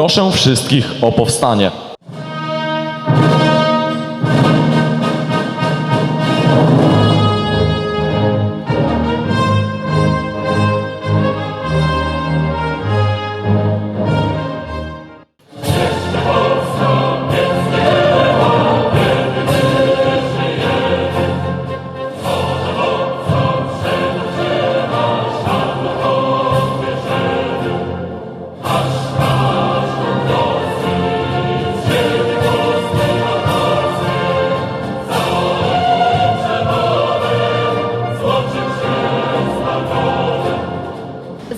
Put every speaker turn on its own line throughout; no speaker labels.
Proszę wszystkich o powstanie.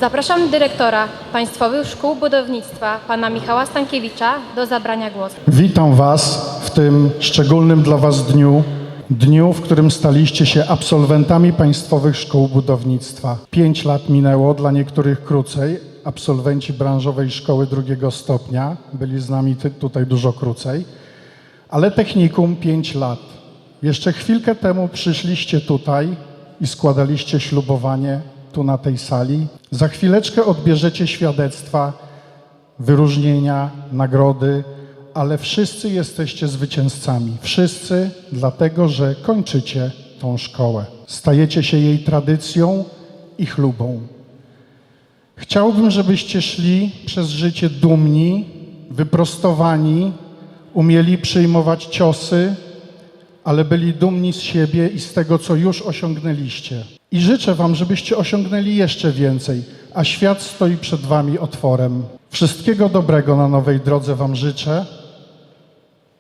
Zapraszam dyrektora Państwowych Szkół Budownictwa, pana Michała Stankiewicza, do zabrania głosu.
Witam Was w tym szczególnym dla Was dniu, dniu, w którym staliście się absolwentami Państwowych Szkół Budownictwa. Pięć lat minęło, dla niektórych krócej. Absolwenci branżowej szkoły drugiego stopnia byli z nami tutaj dużo krócej, ale technikum pięć lat. Jeszcze chwilkę temu przyszliście tutaj i składaliście ślubowanie tu na tej sali. Za chwileczkę odbierzecie świadectwa wyróżnienia, nagrody, ale wszyscy jesteście zwycięzcami. Wszyscy, dlatego że kończycie tą szkołę. Stajecie się jej tradycją i chlubą. Chciałbym, żebyście szli przez życie dumni, wyprostowani, umieli przyjmować ciosy, ale byli dumni z siebie i z tego, co już osiągnęliście. I życzę Wam, żebyście osiągnęli jeszcze więcej, a świat stoi przed Wami otworem. Wszystkiego dobrego na nowej drodze Wam życzę.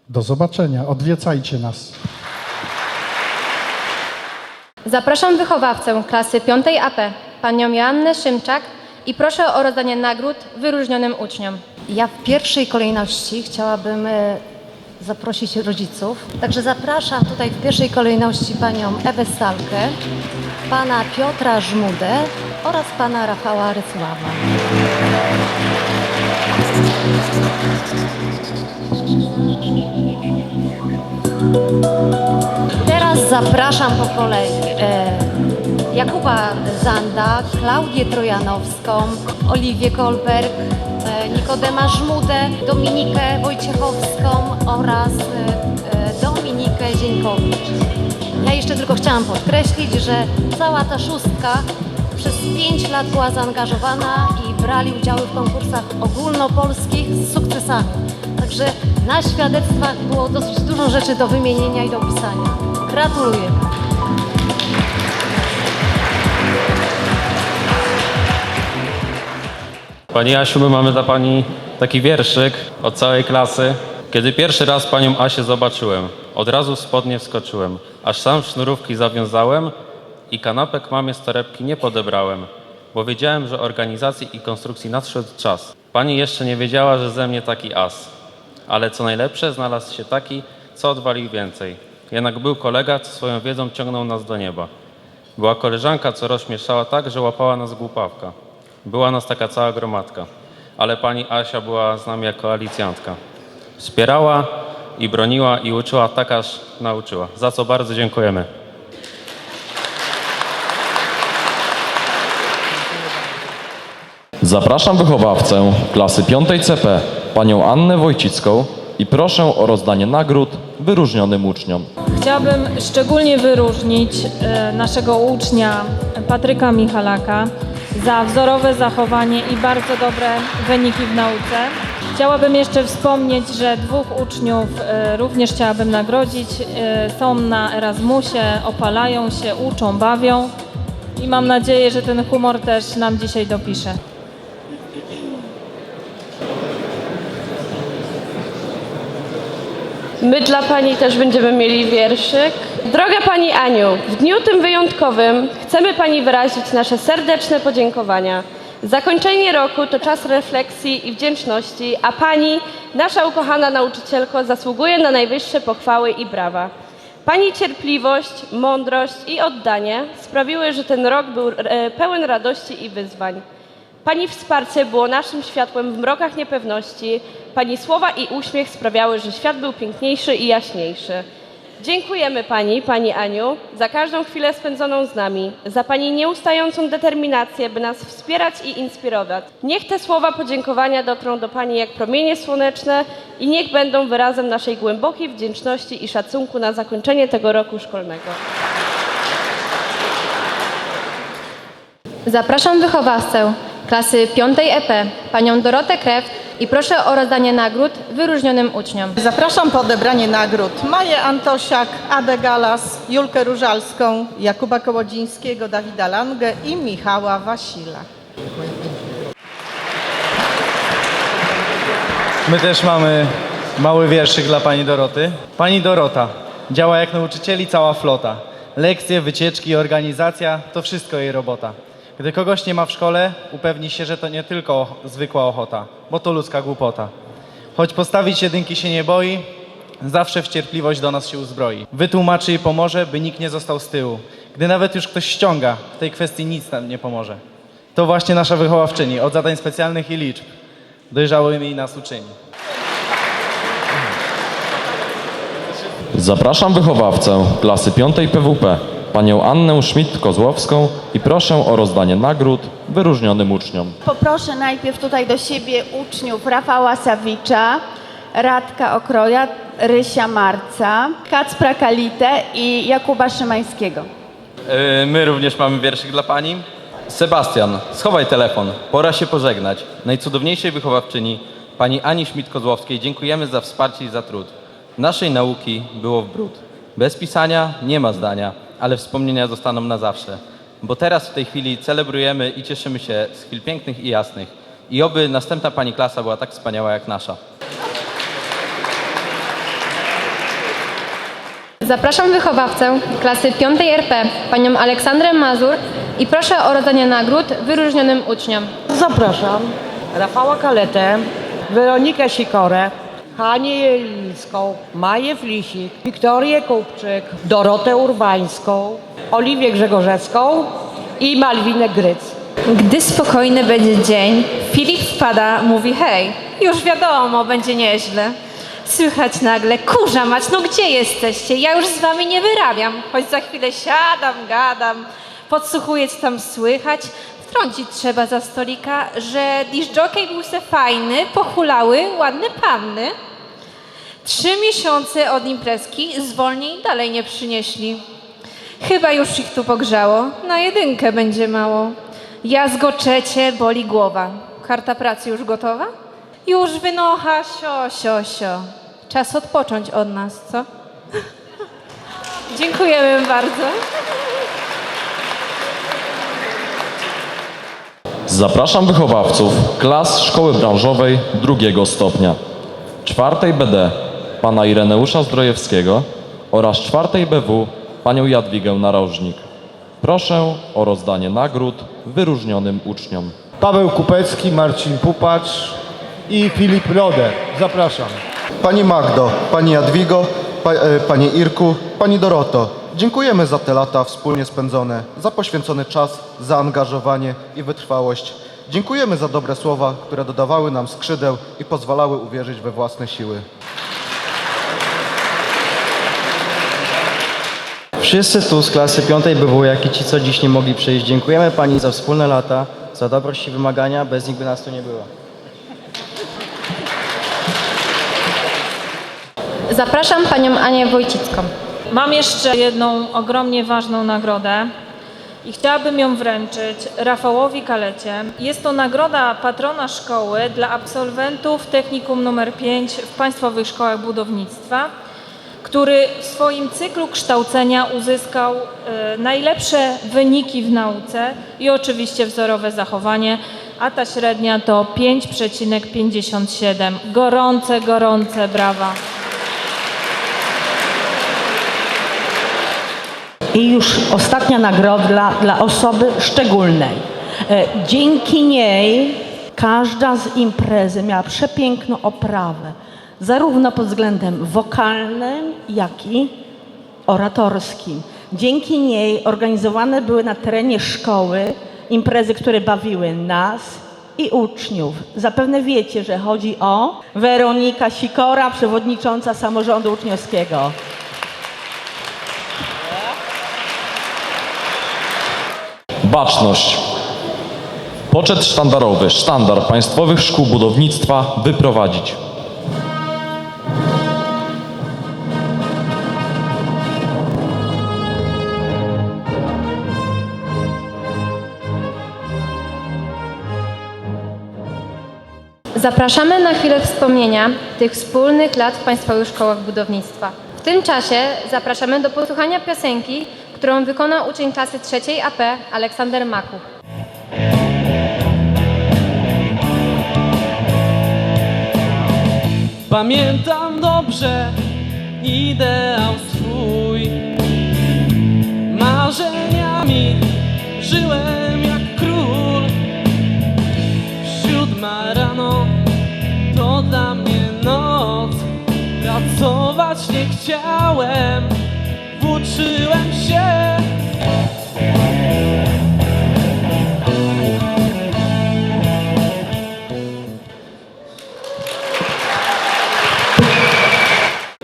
Do zobaczenia. Odwiedzajcie nas.
Zapraszam wychowawcę klasy 5 AP, panią Joannę Szymczak i proszę o rozdanie nagród wyróżnionym uczniom.
Ja w pierwszej kolejności chciałabym e, zaprosić rodziców. Także zapraszam tutaj w pierwszej kolejności panią Ewę Salkę, pana Piotra Żmudę oraz pana Rafała Rysława. Teraz zapraszam po kolei e, Jakuba Zanda, Klaudię Trojanowską, Oliwię Kolberg, Nikodema Żmudę, Dominikę Wojciechowską oraz e, e, Dominikę Zieńkowicz. Ja jeszcze tylko chciałam podkreślić, że cała ta szóstka przez pięć lat była zaangażowana i brali udziały w konkursach ogólnopolskich z sukcesami. Także na świadectwach było dosyć dużo rzeczy do wymienienia i do opisania. Gratuluję.
Pani Asiu, my mamy dla Pani taki wierszyk od całej klasy. Kiedy pierwszy raz Panią Asię zobaczyłem, od razu w spodnie wskoczyłem, aż sam sznurówki zawiązałem i kanapek mamie z torebki nie podebrałem, bo wiedziałem, że organizacji i konstrukcji nadszedł czas. Pani jeszcze nie wiedziała, że ze mnie taki as. Ale co najlepsze, znalazł się taki, co odwalił więcej. Jednak był kolega, co swoją wiedzą ciągnął nas do nieba. Była koleżanka, co rozśmieszała tak, że łapała nas głupawka. Była nas taka cała gromadka, ale pani Asia była z nami jako alicjantka. Wspierała i broniła i uczyła tak, aż nauczyła. Za co bardzo dziękujemy.
Zapraszam wychowawcę klasy 5 CP, panią Annę Wojcicką i proszę o rozdanie nagród wyróżnionym uczniom.
Chciałabym szczególnie wyróżnić e, naszego ucznia Patryka Michalaka za wzorowe zachowanie i bardzo dobre wyniki w nauce. Chciałabym jeszcze wspomnieć, że dwóch uczniów e, również chciałabym nagrodzić. E, Są na Erasmusie, opalają się, uczą, bawią i mam nadzieję, że ten humor też nam dzisiaj dopisze.
My dla Pani też będziemy mieli wierszyk. Droga Pani Aniu, w dniu tym wyjątkowym chcemy Pani wyrazić nasze serdeczne podziękowania. Zakończenie roku to czas refleksji i wdzięczności, a Pani, nasza ukochana nauczycielko, zasługuje na najwyższe pochwały i brawa. Pani cierpliwość, mądrość i oddanie sprawiły, że ten rok był e, pełen radości i wyzwań. Pani wsparcie było naszym światłem w mrokach niepewności. Pani słowa i uśmiech sprawiały, że świat był piękniejszy i jaśniejszy. Dziękujemy Pani, Pani Aniu, za każdą chwilę spędzoną z nami, za Pani nieustającą determinację, by nas wspierać i inspirować. Niech te słowa podziękowania dotrą do Pani jak promienie słoneczne i niech będą wyrazem naszej głębokiej wdzięczności i szacunku na zakończenie tego roku szkolnego.
Zapraszam wychowawcę klasy 5 EP, panią Dorotę Krew i proszę o rozdanie nagród wyróżnionym uczniom.
Zapraszam po odebranie nagród Maję Antosiak, Adę Galas, Julkę Różalską, Jakuba Kołodzińskiego, Dawida Langę i Michała Wasila.
My też mamy mały wierszyk dla pani Doroty. Pani Dorota, działa jak nauczycieli cała flota. Lekcje, wycieczki, organizacja to wszystko jej robota. Gdy kogoś nie ma w szkole, upewni się, że to nie tylko zwykła ochota, bo to ludzka głupota. Choć postawić jedynki się nie boi, zawsze w cierpliwość do nas się uzbroi. Wytłumaczy i pomoże, by nikt nie został z tyłu. Gdy nawet już ktoś ściąga, w tej kwestii nic nam nie pomoże. To właśnie nasza wychowawczyni od zadań specjalnych i liczb dojrzałymi nas uczyni.
Zapraszam wychowawcę klasy 5 PWP, panią Annę Schmidt-Kozłowską i proszę o rozdanie nagród wyróżnionym uczniom.
Poproszę najpierw tutaj do siebie uczniów Rafała Sawicza, Radka Okroja, Rysia Marca, Kacpra Kalitę i Jakuba Szymańskiego.
Yy, My również mamy wierszyk dla pani. Sebastian, schowaj telefon, pora się pożegnać. Najcudowniejszej wychowawczyni, pani Ani Schmidt-Kozłowskiej, dziękujemy za wsparcie i za trud. Naszej nauki było w brud. Bez pisania nie ma zdania, ale wspomnienia zostaną na zawsze. Bo teraz w tej chwili celebrujemy i cieszymy się z chwil pięknych i jasnych. I oby następna pani klasa była tak wspaniała jak nasza.
Zapraszam wychowawcę klasy 5 RP, panią Aleksandrę Mazur i proszę o rozdanie nagród wyróżnionym uczniom.
Zapraszam Rafała Kaletę, Weronikę Sikorę, Hanię Jelińską, Maję Flisik, Wiktorię Kupczyk, Dorotę Urbańską, Oliwię Grzegorzewską i Malwinę Gryc.
Gdy spokojny będzie dzień, Filip wpada, mówi hej, już wiadomo, będzie nieźle. Słychać nagle, kurza mać, no gdzie jesteście? Ja już z wami nie wyrabiam. Choć za chwilę siadam, gadam, podsłuchuję, co tam słychać. Wtrącić trzeba za stolika, że disjockey był se fajny, pochulały, ładne panny. Trzy miesiące od imprezki zwolnień dalej nie przynieśli. Chyba już ich tu pogrzało. Na jedynkę będzie mało. Ja zgoczecie, boli głowa. Karta pracy już gotowa? Już wynocha, sio, sio, sio. Czas odpocząć od nas, co? Dziękujemy bardzo.
Zapraszam wychowawców klas szkoły branżowej drugiego stopnia. Czwartej BD pana Ireneusza Zdrojewskiego oraz czwartej BW panią Jadwigę Narożnik. Proszę o rozdanie nagród wyróżnionym uczniom.
Paweł Kupecki, Marcin Pupacz i Filip Roder. Zapraszam.
Pani Magdo, Pani Jadwigo, pa, e, Pani Irku, Pani Doroto, dziękujemy za te lata wspólnie spędzone, za poświęcony czas, zaangażowanie i wytrwałość. Dziękujemy za dobre słowa, które dodawały nam skrzydeł i pozwalały uwierzyć we własne siły.
Wszyscy tu z klasy piątej BW, jak i ci, co dziś nie mogli przyjść, dziękujemy Pani za wspólne lata, za dobrość i wymagania, bez nich by nas tu nie było.
Zapraszam panią Anię Wojcicką.
Mam jeszcze jedną ogromnie ważną nagrodę i chciałabym ją wręczyć Rafałowi Kalecie. Jest to nagroda patrona szkoły dla absolwentów technikum nr 5 w Państwowych Szkołach Budownictwa, który w swoim cyklu kształcenia uzyskał e, najlepsze wyniki w nauce i oczywiście wzorowe zachowanie, a ta średnia to 5,57. Gorące, gorące brawa.
I już ostatnia nagroda dla osoby szczególnej. E, Dzięki niej każda z imprezy miała przepiękną oprawę, zarówno pod względem wokalnym, jak i oratorskim. Dzięki niej organizowane były na terenie szkoły imprezy, które bawiły nas i uczniów. Zapewne wiecie, że chodzi o Weronika Sikora, przewodnicząca samorządu uczniowskiego.
Baczność. Poczet sztandarowy, sztandar państwowych szkół budownictwa wyprowadzić.
Zapraszamy na chwilę wspomnienia tych wspólnych lat w Państwowych Szkołach Budownictwa. W tym czasie zapraszamy do posłuchania piosenki, którą wykona uczeń klasy trzeciej AP Aleksander Makuch.
Pamiętam dobrze ideał swój. Marzeniami żyłem jak król. Siódma rano to dla mnie noc. Pracować nie chciałem Włóczyłem się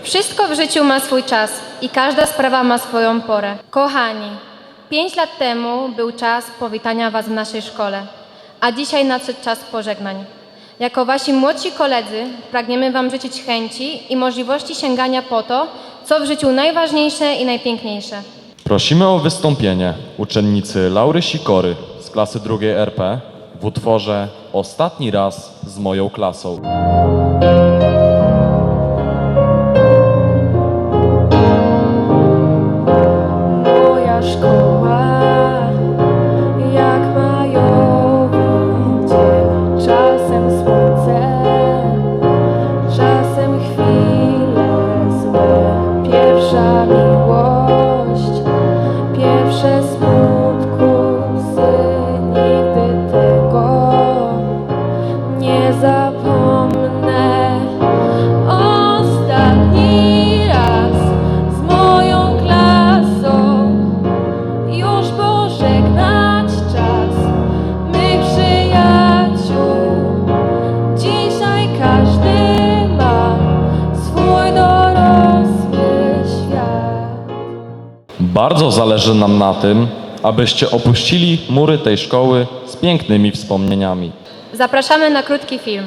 Wszystko w życiu ma swój czas i każda sprawa ma swoją porę. Kochani, pięć lat temu był czas powitania Was w naszej szkole, a dzisiaj nadszedł czas pożegnań. Jako Wasi młodsi koledzy pragniemy Wam życzyć chęci i możliwości sięgania po to, co w życiu najważniejsze i najpiękniejsze.
Prosimy o wystąpienie uczennicy Laury Sikory z klasy drugiej RP w utworze Ostatni raz z moją klasą. Tym, abyście opuścili mury tej szkoły z pięknymi wspomnieniami.
Zapraszamy na krótki film.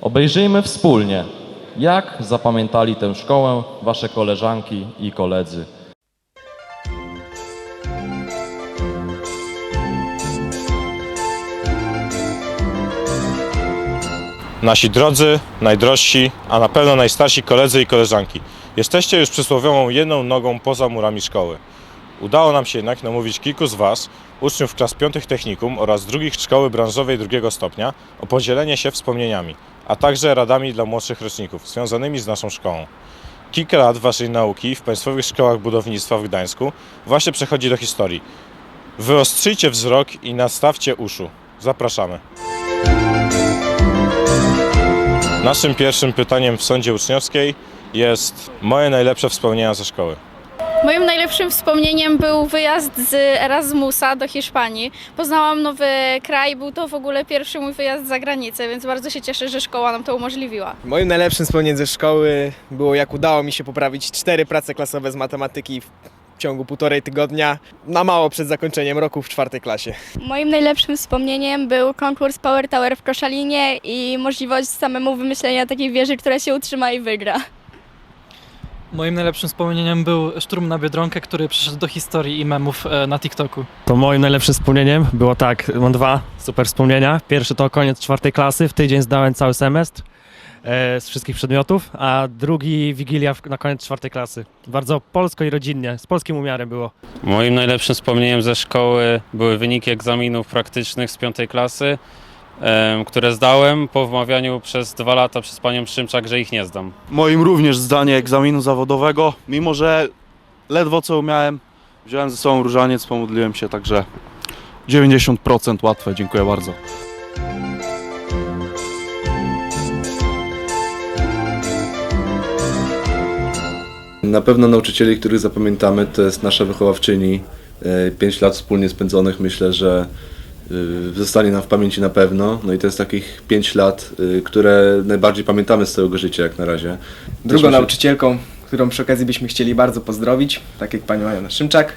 Obejrzyjmy wspólnie, jak zapamiętali tę szkołę wasze koleżanki i koledzy.
Nasi drodzy, najdrożsi, a na pewno najstarsi koledzy i koleżanki, jesteście już przysłowiową jedną nogą poza murami szkoły. Udało nam się jednak namówić kilku z Was, uczniów klas piątych technikum oraz drugich szkoły branżowej drugiego stopnia, o podzielenie się wspomnieniami, a także radami dla młodszych roczników związanymi z naszą szkołą. Kilka lat Waszej nauki w Państwowych Szkołach Budownictwa w Gdańsku właśnie przechodzi do historii. Wyostrzyjcie wzrok i nastawcie uszu. Zapraszamy. Naszym pierwszym pytaniem w sądzie uczniowskiej jest moje najlepsze wspomnienia ze szkoły.
Moim najlepszym wspomnieniem był wyjazd z Erasmusa do Hiszpanii. Poznałam nowy kraj, był to w ogóle pierwszy mój wyjazd za granicę, więc bardzo się cieszę, że szkoła nam to umożliwiła.
Moim najlepszym wspomnieniem ze szkoły było jak udało mi się poprawić cztery prace klasowe z matematyki w ciągu półtorej tygodnia, na mało przed zakończeniem roku w czwartej klasie.
Moim najlepszym wspomnieniem był konkurs Power Tower w Koszalinie i możliwość samemu wymyślenia takiej wieży, która się utrzyma i wygra.
Moim najlepszym wspomnieniem był szturm na Biedronkę, który przyszedł do historii i memów e, na TikToku.
To moim najlepszym wspomnieniem było tak, mam dwa super wspomnienia. Pierwszy to koniec czwartej klasy, w tydzień zdałem cały semestr e, z wszystkich przedmiotów, a drugi Wigilia w, na koniec czwartej klasy. Bardzo polsko i rodzinnie, z polskim umiarem było.
Moim najlepszym wspomnieniem ze szkoły były wyniki egzaminów praktycznych z piątej klasy, które zdałem po wmawianiu przez dwa lata przez panią Szymczak, że ich nie zdam.
Moim również zdanie egzaminu zawodowego, mimo że ledwo co umiałem, wziąłem ze sobą różaniec, pomodliłem się, także 90% łatwe, dziękuję bardzo.
Na pewno nauczycieli, których zapamiętamy, to jest nasza wychowawczyni. E, Pięć lat wspólnie spędzonych myślę, że zostanie nam w pamięci na pewno. No i to jest takich pięć lat, y, które najbardziej pamiętamy z całego życia jak na razie.
Drugą nauczycielką, którą przy okazji byśmy chcieli bardzo pozdrowić, tak jak panią Joannę Szymczak,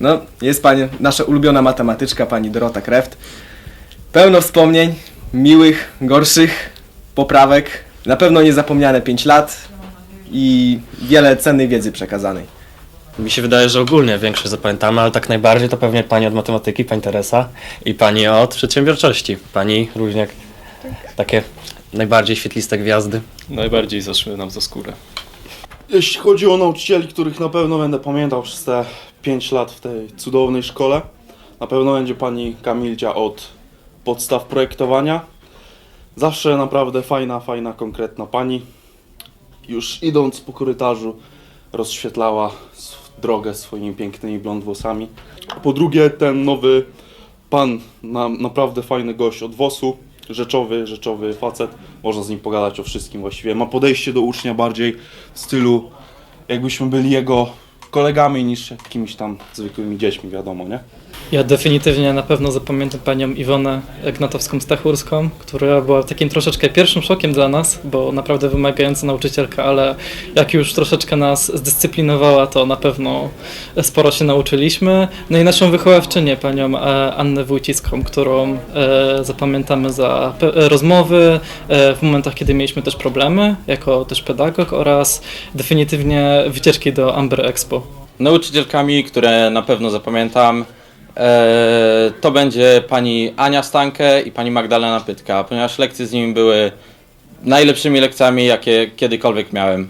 No, jest pani, nasza ulubiona matematyczka, pani Dorota Kreft. Pełno wspomnień, miłych, gorszych, poprawek. Na pewno niezapomniane 5 lat i wiele cennej wiedzy przekazanej.
Mi się wydaje, że ogólnie większość zapamiętamy, ale tak najbardziej to pewnie pani od matematyki, pani Teresa i pani od przedsiębiorczości, pani Różniak. Takie najbardziej świetliste gwiazdy.
Najbardziej zaszły nam za skórę.
Jeśli chodzi o nauczycieli, których na pewno będę pamiętał przez te 5 lat w tej cudownej szkole, na pewno będzie pani Kamilcia od podstaw projektowania. Zawsze naprawdę fajna, fajna, konkretna pani. Już idąc po korytarzu rozświetlała drogę swoimi pięknymi blond włosami. Po drugie, ten nowy pan, na, naprawdę fajny gość od WOS-u, rzeczowy, rzeczowy facet. Można z nim pogadać o wszystkim właściwie. Ma podejście do ucznia bardziej w stylu jakbyśmy byli jego kolegami niż jakimiś tam zwykłymi dziećmi, wiadomo, nie?
Ja definitywnie na pewno zapamiętam panią Iwonę Gnatowską-Stachurską, która była takim troszeczkę pierwszym szokiem dla nas, bo naprawdę wymagająca nauczycielka, ale jak już troszeczkę nas zdyscyplinowała, to na pewno sporo się nauczyliśmy. No i naszą wychowawczynię, panią e, Annę Wójcicką, którą e, zapamiętamy za e, rozmowy w momentach, kiedy mieliśmy też problemy, jako też pedagog oraz definitywnie wycieczki do Amber Expo.
Nauczycielkami, które na pewno zapamiętam, to będzie pani Ania Stankę i pani Magdalena Pytka, ponieważ lekcje z nimi były najlepszymi lekcjami, jakie kiedykolwiek miałem.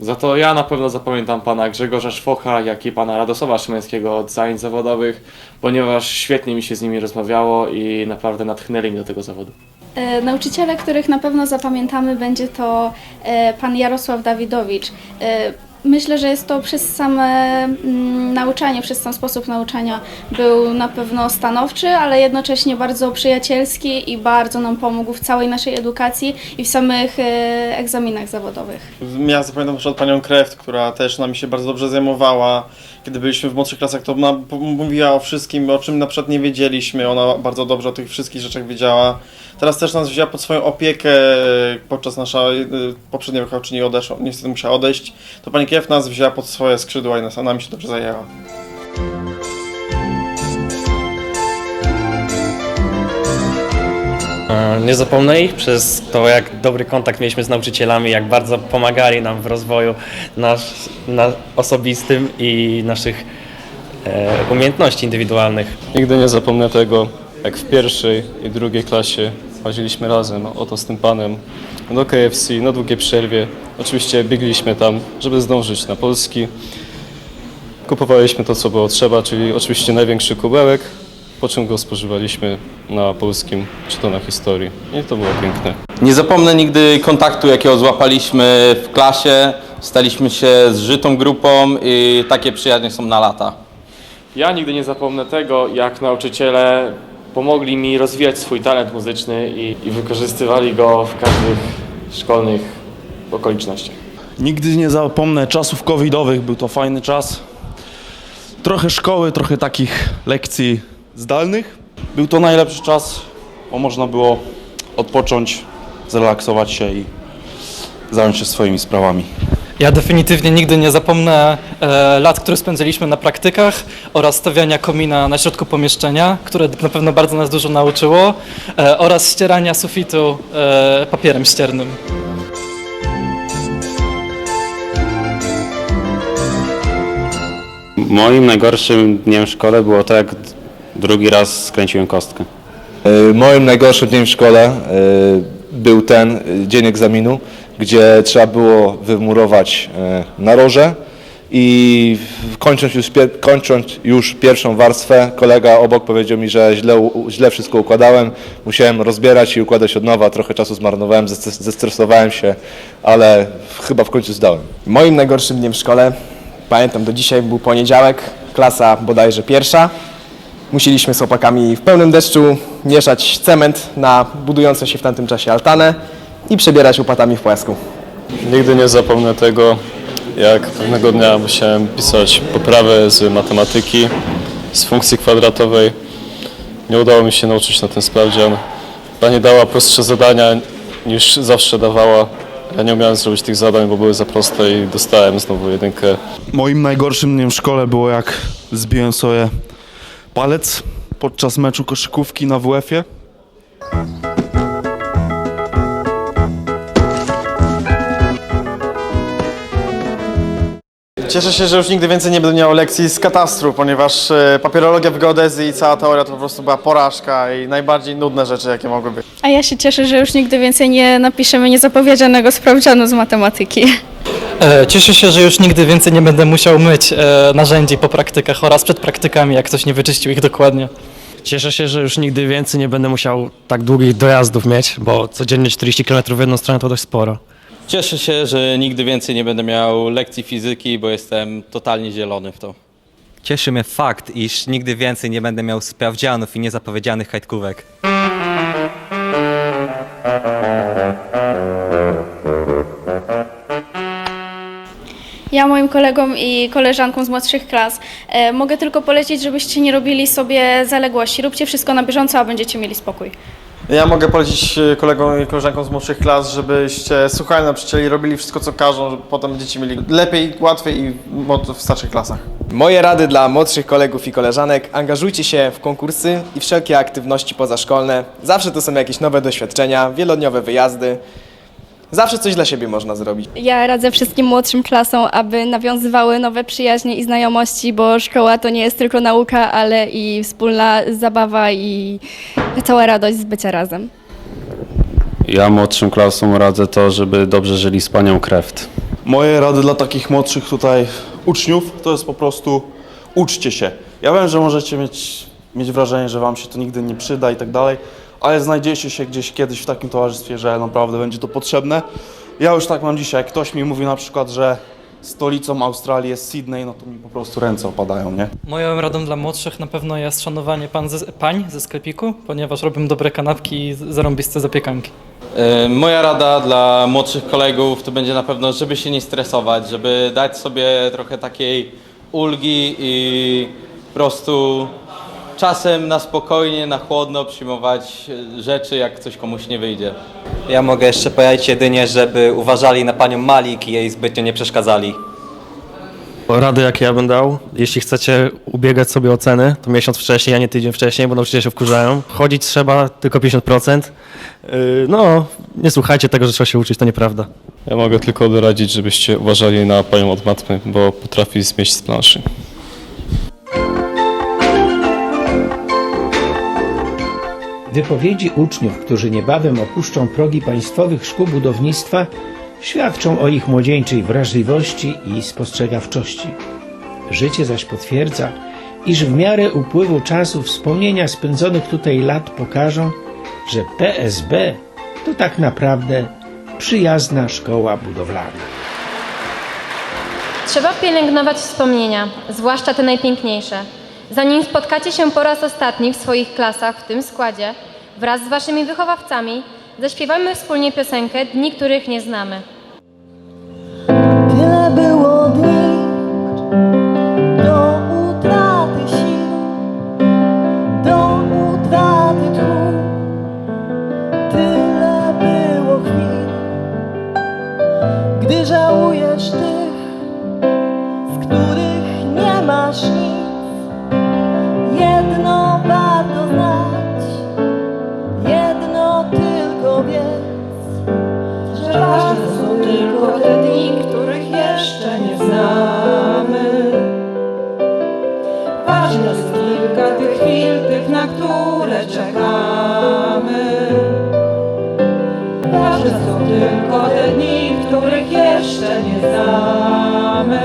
Za to ja na pewno zapamiętam pana Grzegorza Szwocha, jak i pana Radosława Szymańskiego od zajęć zawodowych, ponieważ świetnie mi się z nimi rozmawiało i naprawdę natchnęli mnie do tego zawodu.
E, Nauczyciele, których na pewno zapamiętamy, będzie to e, pan Jarosław Dawidowicz. E, Myślę, że jest to przez same mm, nauczanie, przez sam sposób nauczania był na pewno stanowczy, ale jednocześnie bardzo przyjacielski i bardzo nam pomógł w całej naszej edukacji i w samych e, egzaminach zawodowych.
Ja zapamiętam na przykład panią Kreft, która też nami się bardzo dobrze zajmowała. Kiedy byliśmy w młodszych klasach, to ona mówiła o wszystkim, o czym na przykład nie wiedzieliśmy. Ona bardzo dobrze o tych wszystkich rzeczach wiedziała. Teraz też nas wzięła pod swoją opiekę podczas nasza y, poprzednia wychowawczyni odeszła, niestety musiała odejść. To pani Kreft nas wzięła pod swoje skrzydła i nas, nami się dobrze zajęła.
Nie zapomnę ich przez to, jak dobry kontakt mieliśmy z nauczycielami, jak bardzo pomagali nam w rozwoju nasz, na osobistym i naszych e, umiejętności indywidualnych.
Nigdy nie zapomnę tego, jak w pierwszej i drugiej klasie chodziliśmy razem, oto z tym panem, do KFC, na długiej przerwie. Oczywiście biegliśmy tam, żeby zdążyć na polski. Kupowaliśmy to, co było trzeba, czyli oczywiście największy kubełek, po czym go spożywaliśmy na polskim, czy to na historii. I to było piękne.
Nie zapomnę nigdy kontaktu, jakiego złapaliśmy w klasie. Staliśmy się zżytą grupą i takie przyjaźnie są na lata.
Ja nigdy nie zapomnę tego, jak nauczyciele pomogli mi rozwijać swój talent muzyczny i, i wykorzystywali go w każdych szkolnych okolicznościach.
Nigdy nie zapomnę czasów covidowych, był to fajny czas. Trochę szkoły, trochę takich lekcji zdalnych. Był to najlepszy czas, bo można było odpocząć, zrelaksować się i zająć się swoimi sprawami.
Ja definitywnie nigdy nie zapomnę e, lat, które spędziliśmy na praktykach oraz stawiania komina na środku pomieszczenia, które na pewno bardzo nas dużo nauczyło, e, oraz ścierania sufitu e, papierem ściernym.
Moim najgorszym dniem w szkole było to, jak drugi raz skręciłem kostkę.
E, Moim najgorszym dniem w szkole e, był ten e, dzień egzaminu, gdzie trzeba było wymurować naroże i w- kończąc już, pier- kończąc już pierwszą warstwę, kolega obok powiedział mi, że źle, u- źle wszystko układałem. Musiałem rozbierać i układać od nowa. Trochę czasu zmarnowałem, zestres- zestresowałem się, ale chyba w końcu zdałem.
Moim najgorszym dniem w szkole, pamiętam do dzisiaj, był poniedziałek, klasa bodajże pierwsza. Musieliśmy z chłopakami w pełnym deszczu mieszać cement na budującą się w tamtym czasie altanę i przebierać łopatami w płasku.
Nigdy nie zapomnę tego, jak pewnego dnia musiałem pisać poprawę z matematyki, z funkcji kwadratowej. Nie udało mi się nauczyć na ten sprawdzian. Pani dała prostsze zadania niż zawsze dawała Ja nie umiałem zrobić tych zadań, bo były za proste i dostałem znowu jedynkę.
Moim najgorszym dniem w szkole było jak zbiłem sobie palec podczas meczu koszykówki na WF-ie.
Cieszę się, że już nigdy więcej nie będę miał lekcji z katastru, ponieważ e, papierologia w geodezji i cała teoria to po prostu była porażka i najbardziej nudne rzeczy, jakie mogły być.
A ja się cieszę, że już nigdy więcej nie napiszemy niezapowiedzianego sprawdzianu z matematyki.
E, Cieszę się, że już nigdy więcej nie będę musiał myć e, narzędzi po praktykach oraz przed praktykami, jak ktoś nie wyczyścił ich dokładnie.
Cieszę się, że już nigdy więcej nie będę musiał tak długich dojazdów mieć, bo codziennie 40 km w jedną stronę to dość sporo.
Cieszę się, że nigdy więcej nie będę miał lekcji fizyki, bo jestem totalnie zielony w to.
Cieszy mnie fakt, iż nigdy więcej nie będę miał sprawdzianów i niezapowiedzianych hajtkówek.
Ja moim kolegom i koleżankom z młodszych klas e, mogę tylko polecić, żebyście nie robili sobie zaległości. Róbcie wszystko na bieżąco, a będziecie mieli spokój.
Ja mogę polecić e, kolegom i koleżankom z młodszych klas, żebyście słuchali nauczycieli, robili wszystko, co każą, że potem będziecie mieli lepiej, łatwiej i w starszych klasach. Moje rady dla młodszych kolegów i koleżanek. Angażujcie się w konkursy i wszelkie aktywności pozaszkolne. Zawsze to są jakieś nowe doświadczenia, wielodniowe wyjazdy. Zawsze coś dla siebie można zrobić.
Ja radzę wszystkim młodszym klasom, aby nawiązywały nowe przyjaźnie i znajomości, bo szkoła to nie jest tylko nauka, ale i wspólna zabawa i cała radość z bycia razem.
Ja młodszym klasom radzę to, żeby dobrze żyli z panią Kreft.
Moje rady dla takich młodszych tutaj uczniów to jest po prostu uczcie się. Ja wiem, że możecie mieć, mieć wrażenie, że wam się to nigdy nie przyda i tak dalej, ale znajdziecie się gdzieś kiedyś w takim towarzystwie, że naprawdę będzie to potrzebne. Ja już tak mam dzisiaj. Jak ktoś mi mówi na przykład, że stolicą Australii jest Sydney, no to mi po prostu ręce opadają, nie?
Moją radą dla młodszych na pewno jest szanowanie pan ze, pań ze sklepiku, ponieważ robią dobre kanapki i zarąbiste zapiekanki.
E, Moja rada dla młodszych kolegów to będzie na pewno, żeby się nie stresować, żeby dać sobie trochę takiej ulgi i po prostu czasem na spokojnie, na chłodno przyjmować e, rzeczy, jak coś komuś nie wyjdzie.
Ja mogę jeszcze powiedzieć jedynie, żeby uważali na panią Malik i jej zbytnio nie przeszkadzali.
Rady jakie ja bym dał, jeśli chcecie ubiegać sobie o ceny, to miesiąc wcześniej, a nie tydzień wcześniej, bo nauczyciele się wkurzają. Chodzić trzeba tylko 50%. Yy, No, nie słuchajcie tego, że trzeba się uczyć, to nieprawda.
Ja mogę tylko doradzić, żebyście uważali na panią od matmy, bo potrafi zmieść z planszy.
Wypowiedzi uczniów, którzy niebawem opuszczą progi państwowych szkół budownictwa, świadczą o ich młodzieńczej wrażliwości i spostrzegawczości. Życie zaś potwierdza, iż w miarę upływu czasu wspomnienia spędzonych tutaj lat pokażą, że PSB to tak naprawdę przyjazna szkoła budowlana.
Trzeba pielęgnować wspomnienia, zwłaszcza te najpiękniejsze. Zanim spotkacie się po raz ostatni w swoich klasach w tym składzie, wraz z waszymi wychowawcami, zaśpiewajmy wspólnie piosenkę Dni, których nie znamy.
Tylko te dni, których jeszcze nie znamy.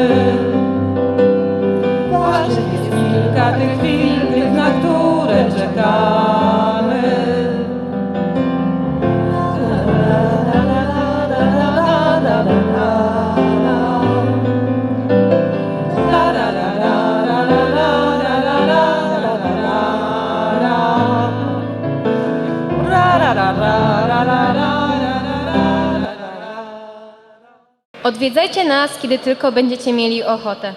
Ważne jest kilka tych chwil, na które czekamy.
Odwiedzajcie nas, kiedy tylko będziecie mieli ochotę.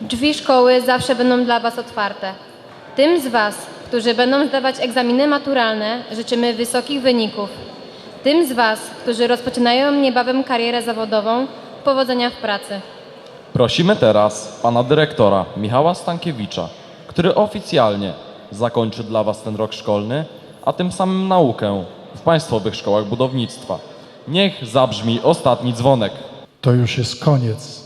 Drzwi szkoły zawsze będą dla Was otwarte. Tym z Was, którzy będą zdawać egzaminy maturalne, życzymy wysokich wyników. Tym z Was, którzy rozpoczynają niebawem karierę zawodową, powodzenia w pracy.
Prosimy teraz pana dyrektora Michała Stankiewicza, który oficjalnie zakończy dla Was ten rok szkolny, a tym samym naukę w Państwowych Szkołach Budownictwa. Niech zabrzmi ostatni dzwonek.
To już jest koniec